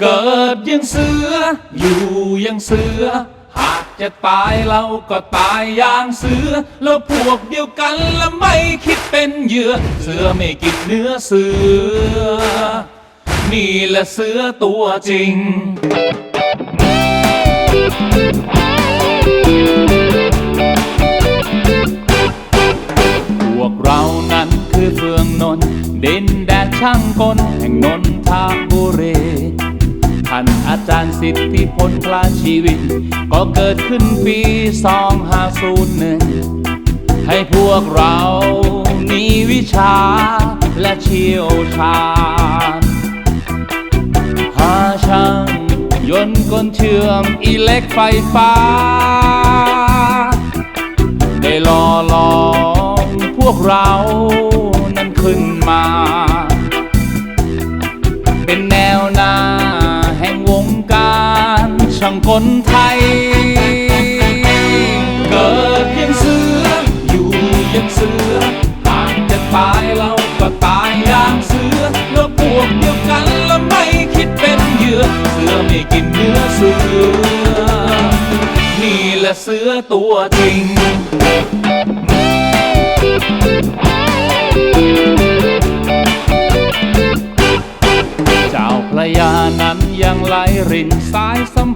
เกิดยังเสือ อยู่ยังเสือ หากจะตายเราก็ตายอย่างเสือ แล้วพวกเดียวกันและไม่คิดเป็นเหยื่อ เสือไม่กินเนื้อเสือ นี่แหละเสือตัวจริง พวกเรานั้นคือเฟืองนนดินแดนช่างกลแห่งนนทบุรี ท่านอาจารย์สิทธิพลพลาชีวิต ก็เกิดขึ้นปี 2501 ให้พวกเรามีวิชาและเชี่ยวชาญหาช่างยนต์กลเชื่อมอิเล็กไฟฟ้า ได้หล่อหลอมพวกเรานั้นขึ้นมา ช่างกลไทย เกิดยังเสือ อยู่ยังเสือหากจะตายเราก็ตายอย่างเสือแล้วพวกเดียวกันแล้วไม่คิดเป็นเหยื่อ เสือไม่กินเนื้อเสือ นี่แหละเสือตัวจริงเจ้าพระยานั้นยังไหลรินสายสัม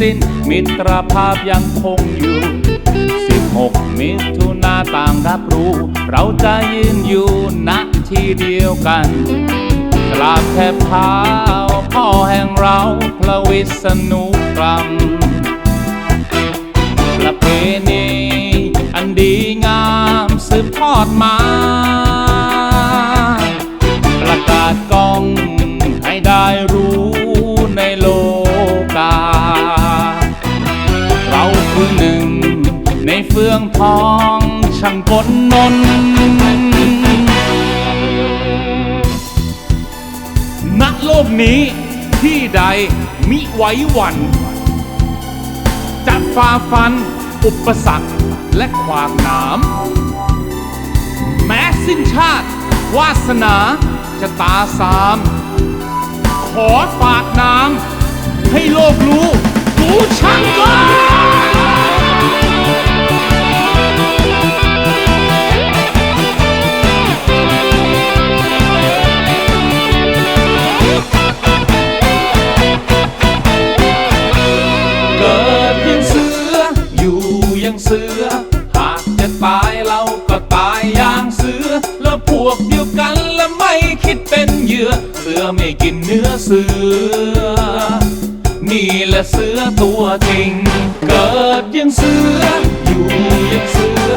สิ้น มิตรภาพยังคงอยู่ 16 มิถุนาต่างรับรู้ เราจะยืนอยู่ณที่เดียวกันกราบแทบเท้าพ่อแห่งเราพระวิษณุกรรมประเพณีอันดีงามสืบทอดมา ประกาศกอง เฟืองทองช่างกลนนณโลกนี้ที่ใดมิไว้หวันจะฝ่าฟันอุปสรรคและขวางหนาม แม้สิ้นชาติ วาสนาจะตาสาม ขอฝากน้ำให้โลกรู้ รู้ช่างก่อน ไม่กินเนื้อเสือ นี่แหละเสือตัวจริง เกิดยังเสือ อยู่ยังเสือ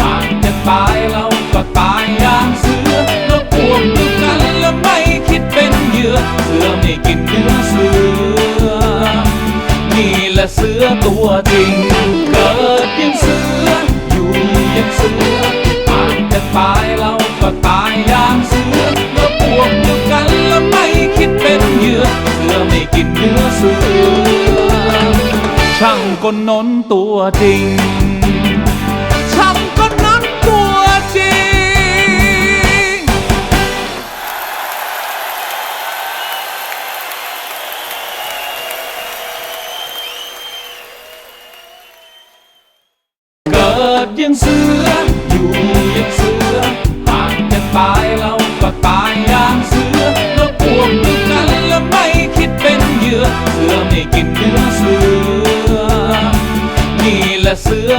หากจะตายเราก็ตายอย่างเสือแล้วพวกเดียกันและไม่คิดเป็นเหยื่อ เสือไม่กินเนื้อเสือ นี่แหละเสือตัวจริง เกิดยังเสือ อยู่ยังเสือหากจะตายเราก็ตายอย่างเสือ ก็นนตัวจริง ฉันก็นนตัวจริง เกิดยังเสือ